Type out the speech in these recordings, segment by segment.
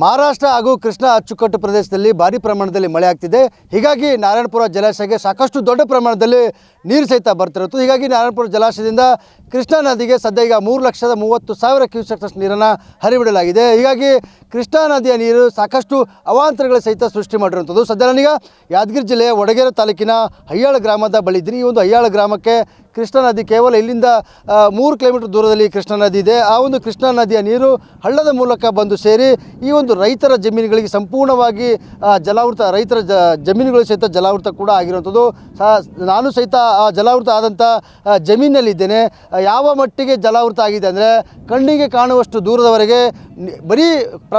ಮಹಾರಾಷ್ಟ್ರ ಹಾಗೂ ಕೃಷ್ಣ ಅಚ್ಚುಕಟ್ಟು ಪ್ರದೇಶದಲ್ಲಿ ಭಾರಿ ಪ್ರಮಾಣದಲ್ಲಿ ಮಳೆ ಆಗ್ತಿದೆ. ಹೀಗಾಗಿ ನಾರಾಯಣಪುರ ಜಲಾಶಯಕ್ಕೆ ಸಾಕಷ್ಟು ದೊಡ್ಡ ಪ್ರಮಾಣದಲ್ಲಿ ನೀರು ಸಹಿತ ಬರ್ತಿರುತ್ತೆ ಹೀಗಾಗಿ ನಾರಾಯಣಪುರ ಜಲಾಶಯದಿಂದ ಕೃಷ್ಣಾ ನದಿಗೆ ಸದ್ಯ ಈಗ ಮೂರು ಲಕ್ಷದ ಮೂವತ್ತು ಸಾವಿರ ಕ್ಯೂಸೆಕ್ಸ್ ನೀರನ್ನು ಹರಿಬಿಡಲಾಗಿದೆ. ಹೀಗಾಗಿ ಕೃಷ್ಣಾ ನದಿಯ ನೀರು ಸಾಕಷ್ಟು ಅವಾಂತರಗಳ ಸಹಿತ ಸೃಷ್ಟಿ ಮಾಡಿರುವಂಥದ್ದು. ಸದ್ಯ ನಾನೀಗ ಯಾದಗಿರಿ ಜಿಲ್ಲೆಯ ವಡಗೇರೆ ತಾಲೂಕಿನ ಹಯ್ಯಾಳ ಗ್ರಾಮದ ಬಳಿ ಇದ್ದೀನಿ. ಈ ಒಂದು ಹಯ್ಯಾಳ ಗ್ರಾಮಕ್ಕೆ ಕೃಷ್ಣಾ ನದಿ ಕೇವಲ ಇಲ್ಲಿಂದ ಮೂರು ಕಿಲೋಮೀಟರ್ ದೂರದಲ್ಲಿ ಕೃಷ್ಣಾ ನದಿ ಇದೆ. ಆ ಒಂದು ಕೃಷ್ಣಾ ನದಿಯ ನೀರು ಹಳ್ಳದ ಮೂಲಕ ಬಂದು ಸೇರಿ ಈ ಒಂದು ರೈತರ ಜಮೀನುಗಳಿಗೆ ಸಂಪೂರ್ಣವಾಗಿ ಜಲಾವೃತ, ರೈತರ ಜ, ಜಮೀನುಗಳು ಸಹಿತ ಜಲಾವೃತ ಕೂಡ ಆಗಿರುವಂಥದ್ದು. ನಾನು ಸಹಿತ ಆ ಜಲಾವೃತ ಆದಂಥ ಜಮೀನಲ್ಲಿದ್ದೇನೆ. ಯಾವ ಮಟ್ಟಿಗೆ ಜಲಾವೃತ ಆಗಿದೆ ಅಂದರೆ ಕಣ್ಣಿಗೆ ಕಾಣುವಷ್ಟು ದೂರದವರೆಗೆ ಬರೀ ಬರೀ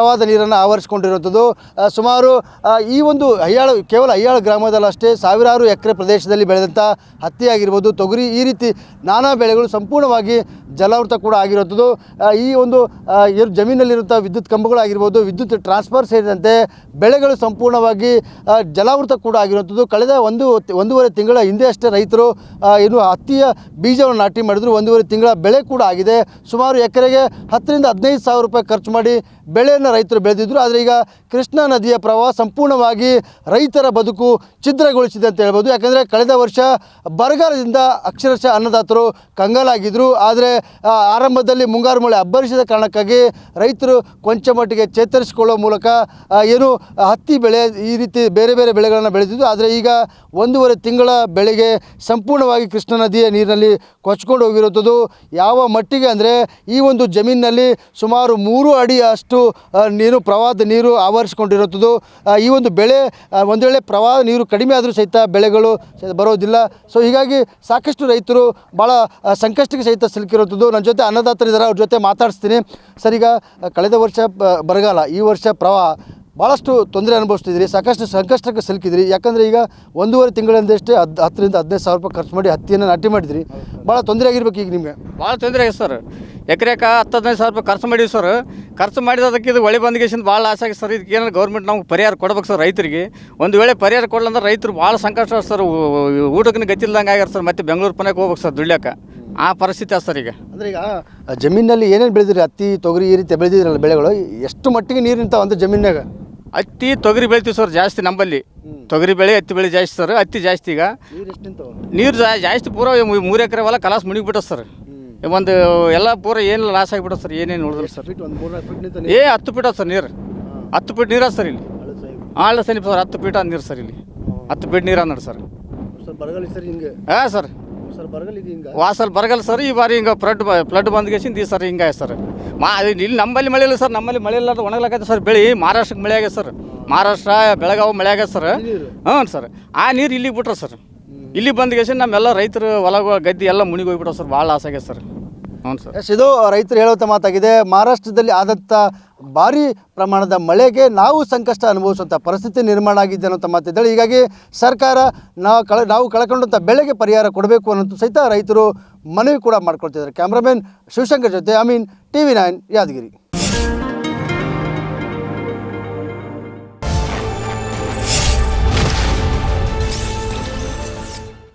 ಪ್ರವಾಹದ ನೀರನ್ನು ಆವರಿಸಿಕೊಂಡಿರುವಂಥದ್ದು. ಸುಮಾರು ಈ ಒಂದು ಅಯ್ಯಾಳು, ಕೇವಲ ಅಯ್ಯಾಳು ಗ್ರಾಮದಲ್ಲಷ್ಟೇ ಸಾವಿರಾರು ಎಕರೆ ಪ್ರದೇಶದಲ್ಲಿ ಬೆಳೆದಂಥ ಹತ್ತಿ ಆಗಿರ್ಬೋದು ತೊಗರಿ ಈ ರೀತಿ ನಾನಾ ಬೆಳೆಗಳು ಸಂಪೂರ್ಣವಾಗಿ ಜಲಾವೃತ ಕೂಡ ಆಗಿರುವಂಥದ್ದು. ಈ ಒಂದು ಜಮೀನಲ್ಲಿರುವಂಥ ವಿದ್ಯುತ್ ಕಂಬಗಳಾಗಿರ್ಬೋದು, ವಿದ್ಯುತ್ ಟ್ರಾನ್ಸ್ಫರ್ ಸೇರಿದಂತೆ ಬೆಳೆಗಳು ಸಂಪೂರ್ಣವಾಗಿ ಜಲಾವೃತ ಕೂಡ ಆಗಿರುವಂಥದ್ದು. ಕಳೆದ ಒಂದು ಒಂದೂವರೆ ತಿಂಗಳ ಹಿಂದೆ ಅಷ್ಟೇ ರೈತರು ಏನು ಹತ್ತಿಯ ಬೀಜವನ್ನು ನಾಟಿ ಮಾಡಿದ್ರು. ಒಂದೂವರೆ ತಿಂಗಳ ಬೆಳೆ ಕೂಡ ಆಗಿದೆ. ಸುಮಾರು ಎಕರೆಗೆ ಹತ್ತರಿಂದ ಹದಿನೈದು ಸಾವಿರ ರೂಪಾಯಿ ಖರ್ಚು ಮಾಡಿ ಬೆಳೆಯನ್ನು ರೈತರು ಬೆಳೆದಿದ್ದರು ಆದರೆ ಈಗ ಕೃಷ್ಣಾ ನದಿಯ ಪ್ರವಾಹ ಸಂಪೂರ್ಣವಾಗಿ ರೈತರ ಬದುಕು ಛಿದ್ರಗೊಳಿಸಿದೆ ಅಂತ ಹೇಳ್ಬೋದು. ಯಾಕಂದರೆ ಕಳೆದ ವರ್ಷ ಬರಗಾಲದಿಂದ ಅಕ್ಷರಶಃ ಅನ್ನದಾತರು ಕಂಗಾಲಾಗಿದ್ದರು ಆದರೆ ಆರಂಭದಲ್ಲಿ ಮುಂಗಾರು ಮಳೆ ಅಬ್ಬರಿಸಿದ ಕಾರಣಕ್ಕಾಗಿ ರೈತರು ಕೊಂಚ ಮಟ್ಟಿಗೆ ಚೇತರಿಸಿಕೊಳ್ಳೋ ಮೂಲಕ ಏನು ಹತ್ತಿ ಬೆಳೆ ಈ ರೀತಿ ಬೇರೆ ಬೇರೆ ಬೆಳೆಗಳನ್ನು ಬೆಳೆದಿದ್ದು. ಆದರೆ ಈಗ ಒಂದೂವರೆ ತಿಂಗಳ ಬೆಳೆಗೆ ಸಂಪೂರ್ಣವಾಗಿ ಕೃಷ್ಣ ನದಿಯ ನೀರಿನಲ್ಲಿ ಕೊಚ್ಕೊಂಡು ಹೋಗಿರುವಂಥದ್ದು ಯಾವ ಮಟ್ಟಿಗೆ ಅಂದರೆ ಈ ಒಂದು ಜಮೀನಿನಲ್ಲಿ ಸುಮಾರು ಮೂರು ಅಡಿ ಅಷ್ಟು ನೀರು, ಪ್ರವಾಹದ ನೀರು ಆವರಿಸಿಕೊಂಡಿರುವಂಥದ್ದು. ಈ ಒಂದು ಬೆಳೆ ಒಂದು ವೇಳೆ ಪ್ರವಾಹ ನೀರು ಕಡಿಮೆ ಆದರೂ ಸಹಿತ ಬೆಳೆಗಳು ಬರೋದಿಲ್ಲ. ಸೊ ಹೀಗಾಗಿ ಸಾಕಷ್ಟು ರೈತರು ಭಾಳ ಸಂಕಷ್ಟಕ್ಕೆ ಸಹಿತ ಸಿಲುಕಿರುವಂಥದ್ದು. ನನ್ನ ಜೊತೆ ಅನ್ನದಾತರಿದ್ದಾರೆ ಅವ್ರ ಜೊತೆ ಮಾತಾಡಿಸ್ತೀನಿ. ಸರ್ ಕಳೆದ ವರ್ಷ ಬರಗಾಲ, ಈ ವರ್ಷ ಪ್ರವಾಹ ಭಾಳಷ್ಟು ತೊಂದರೆ ಅನುಭವಿಸ್ತಿದ್ರಿ ಸಾಕಷ್ಟು ಸಂಕಷ್ಟಕ್ಕೆ ಸಿಲುಕಿದ್ರಿ ಯಾಕಂದರೆ ಈಗ ಒಂದೂವರೆ ತಿಂಗಳಿಂದಷ್ಟೇ ಹದ್ ಹತ್ತರಿಂದ ಹದಿನೈದು ಸಾವಿರ ರೂಪಾಯಿ ಖರ್ಚು ಮಾಡಿ ಹತ್ತಿಯನ್ನು ನಾಟಿ ಮಾಡಿದ್ರಿ. ಭಾಳ ತೊಂದರೆ ಆಗಿರ್ಬೇಕು ಈಗ ನಿಮಗೆ. ಭಾಳ ತೊಂದರೆ ಆಗಿದೆ ಸರ್. ಎಕರೆಕ ಹತ್ತು ಹದಿನೈದು ಸಾವಿರ ರೂಪಾಯಿ ಖರ್ಚು ಮಾಡೀವಿ ಸರ್. ಖರ್ಚು ಮಾಡಿದದಕ್ಕೆ ಇದು ಒಳ್ಳೆ ಬಂದ್ಗೇಸಿಂದ ಭಾಳ ಆಸೆ ಆಗಿದೆ ಸರ್. ಇದಕ್ಕೆ ಏನಾರು ಗೌರ್ಮೆಂಟ್ ನಮ್ಗೆ ಪರಿಹಾರ ಕೊಡ್ಬೇಕು ಸರ್ ರೈತರಿಗೆ. ಒಂದು ವೇಳೆ ಪರಿಹಾರ ಕೊಡಲಂದ್ರೆ ರೈತರು ಭಾಳ ಸಂಕಷ್ಟ ಸರ್. ಊಟಕ್ಕೆ ಗತಿಲ್ದಂಗೆ ಆಗ್ಯಾರ ಸರ್. ಮತ್ತೆ ಬೆಂಗಳೂರು ಪನಕ್ಕೆ ಹೋಗ್ಬೇಕು ಸರ್ ದುಡ್ಯಕ್ಕೆ ಆ ಪರಿಸ್ಥಿತಿ ಸರ್ ಈಗ. ಅಂದರೆ ಈಗ ಜಮೀನಲ್ಲಿ ಏನೇನು ಬೆಳೆದಿರಿ? ಹತ್ತಿ ತೊಗರಿ ಈ ರೀತಿ ಬೆಳೆದಿದ್ರಲ್ಲ ಬೆಳೆಗಳು. ಎಷ್ಟು ಮಟ್ಟಿಗೆ ನೀರು ನಿಂತಾವೆ ಅಂತ ಜಮೀನಾಗ ಹತ್ತಿ ತೊಗರಿ ಬೆಳಿತೀವಿ ಸರ್ ಜಾಸ್ತಿ ನಂಬಲ್ಲಿ. ತೊಗರಿ ಬೆಳೆ ಹತ್ತಿ ಬೆಳೆ ಜಾಸ್ತಿ ಸರ್ ಹತ್ತಿ ಜಾಸ್ತಿ ಈಗ. ನೀರು ಎಷ್ಟು ನಿಂತಾವ ನೀರು ಜಾ- ಜಾಸ್ತಿ ಪೂರ ಮೂರು ಎಕರೆ ಹೊಲ ಕಲಾಸ್ ಮುಣಿಗ್ಬಿಟ್ಟ ಸರ್. ಒಂದು ಎಲ್ಲ ಪೂರ ಏನು ಲಾಸ್ ಆಗಿಬಿಟ್ಟ ಸರ್ ಏನೇನು ಉಳಿದ್ರು ಸರ್. ಫೀಟ್ ಒಂದು ಮೂರು ಫೀಟ್ ನಿಂತ ಏ ಹತ್ತು ಫೀಟ್ ಸರ್ ನೀರು. ಹತ್ತು ಫೀಟ್ ನೀರ ಸರ್ ಇಲ್ಲಿ. ಆಳ ಸನಿಪ ಸರ್ ಹತ್ತು ಫೀಟ್ ನೀರು ಸರ್ ಇಲ್ಲಿ. ಹತ್ತು ಫೀಟ್ ನೀರು ನೋಡಿ ಸರ್. ಸರ್ ಬರಗಾಲ ಸರ್ ಹಿಂಗೆ? ಹಾಂ ಸರ್. ಸರ್ ಬರಗಾಲ ಇದೆ ವಾಸಲ್ ಬರಗಲ್ಲ ಸರ್ ಈ ಬಾರಿ ಹಿಂಗೆ ಫ್ಲಡ್ ಫ್ಲಡ್ ಬಂದ್ಗೇಸಿಂದ ಈ ಸರ್ ಹಿಂಗೆ ಸರ್. ಮಾ ಇಲ್ಲಿ ನಮ್ಮಲ್ಲಿ ಮಳೆ ಇಲ್ಲ ಸರ್ ನಮ್ಮಲ್ಲಿ ಮಳೆ ಇಲ್ಲ ಒಣಗ್ಲಾಕೈತೆ ಸರ್ ಬೆಳಿ ಮಹಾರಾಷ್ಟ್ರಕ್ಕೆ ಮಳೆ ಆಗ್ಯದ ಸರ್. ಮಹಾರಾಷ್ಟ್ರ ಬೆಳಗಾವಿ ಮಳೆ ಆಗ್ಯದ ಸರ್. ಹ್ಞೂ ಸರ್. ಆ ನೀರು ಇಲ್ಲಿಗೆ ಬಿಟ್ರೆ ಸರ್. ಇಲ್ಲಿ ಬಂದ್ಗೇಸಿ ನಮ್ಮೆಲ್ಲ ರೈತರು ಹೊಲ ಗದ್ದೆ ಎಲ್ಲ ಮುಣಿಗೆ ಹೋಗ್ಬಿಟ್ಟಾವ ಸರ್ ಭಾಳ ಲಾಸ್ ಆಗ್ಯದ ಸರ್. ಹ್ಞೂ ಸರ್. ಇದು ರೈತರು ಹೇಳುವಂಥ ಮಾತಾಗಿದೆ. ಮಹಾರಾಷ್ಟ್ರದಲ್ಲಿ ಆದಂಥ ಭಾರಿ ಪ್ರಮಾಣದ ಮಳೆಗೆ ನಾವು ಸಂಕಷ್ಟ ಅನುಭವಿಸುವಂಥ ಪರಿಸ್ಥಿತಿ ನಿರ್ಮಾಣ ಆಗಿದೆ ಅನ್ನೋಂಥ ಮಾತಿದ್ದಾಳೆ ಹೀಗಾಗಿ ಸರ್ಕಾರ ನಾವು ಕಳ, ನಾವು ಕಳ್ಕೊಂಡಂಥ ಬೆಳೆಗೆ ಪರಿಹಾರ ಕೊಡಬೇಕು ಅನ್ನೋದು ಸಹಿತ ರೈತರು ಮನವಿ ಕೂಡ ಮಾಡ್ಕೊಳ್ತಿದ್ದಾರೆ ಕ್ಯಾಮ್ರಾಮನ್ ಶಿವಶಂಕರ್ ಜೊತೆ I mean T V nine Yadagiri.